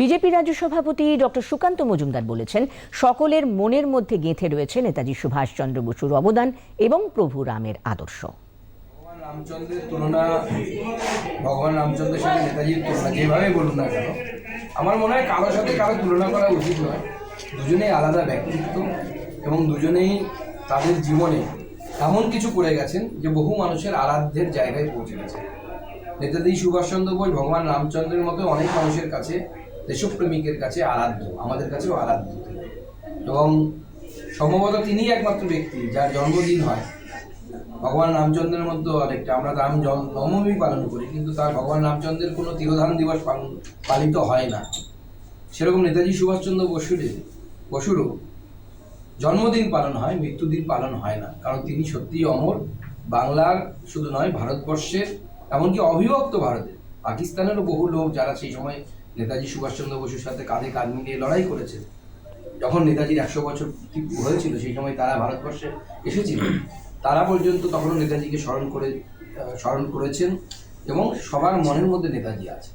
BJP রাজ্য সভাপতি doctor Sukanta Majumdar বলেছেন, সকলের মনের মধ্যে গেঁথে রয়েছে নেতাজি সুভাষচন্দ্র বসুর অবদান এবং প্রভু রামের আদর্শ। রামচন্দ্রের তুলনা, ভগবান রামচন্দ্রের সাথে নেতাজির তুলনা যেভাবে বলুন না কেন, আমার মনে হয় কারোর সাথে কারও তুলনা করা উচিত নয়। দুজনেই আলাদা ব্যক্তিত্ব এবং দুজনেই তাদের জীবনে এমন কিছু করে গেছেন যে বহু মানুষের আরাধ্যের জায়গায় পৌঁছে গেছে নেতাজি সুভাষচন্দ্র বোস, ভগবান রামচন্দ্রের মতো অনেক মানুষের কাছে দেশপ্রেমিকের কাছে আরাধ্য, আমাদের কাছেও আরাধ্য। এবং সম্ভবত তিনিই একমাত্র ব্যক্তি, যার জন্মদিন হয়। ভগবান রামচন্দ্রের মধ্যে অনেকটা, আমরা রাম জন- নবমী পালন করি, কিন্তু তার ভগবান রামচন্দ্রের কোনো তিরোধান দিবস পালন পালিত হয় না। সেরকম নেতাজি সুভাষচন্দ্র বসুর বসুরও জন্মদিন পালন হয়, মৃত্যুদিন পালন হয় না। কারণ তিনি সত্যিই অমর, বাংলার শুধু নয়, ভারতবর্ষের, এমনকি অবিভক্ত ভারতের। পাকিস্তানেরও বহু লোক যারা সেই সময় নেতাজি সুভাষচন্দ্র বসুর সাথে কাঁধে কাঁধ মিলিয়ে লড়াই করেছে। যখন নেতাজির একশো বছর হয়েছিল, সেই সময় তারা ভারতবর্ষে এসেছিল, তারা পর্যন্ত তখনও নেতাজিকে স্মরণ করে স্মরণ করেছেন এবং সবার মনের মধ্যে নেতাজি আছে।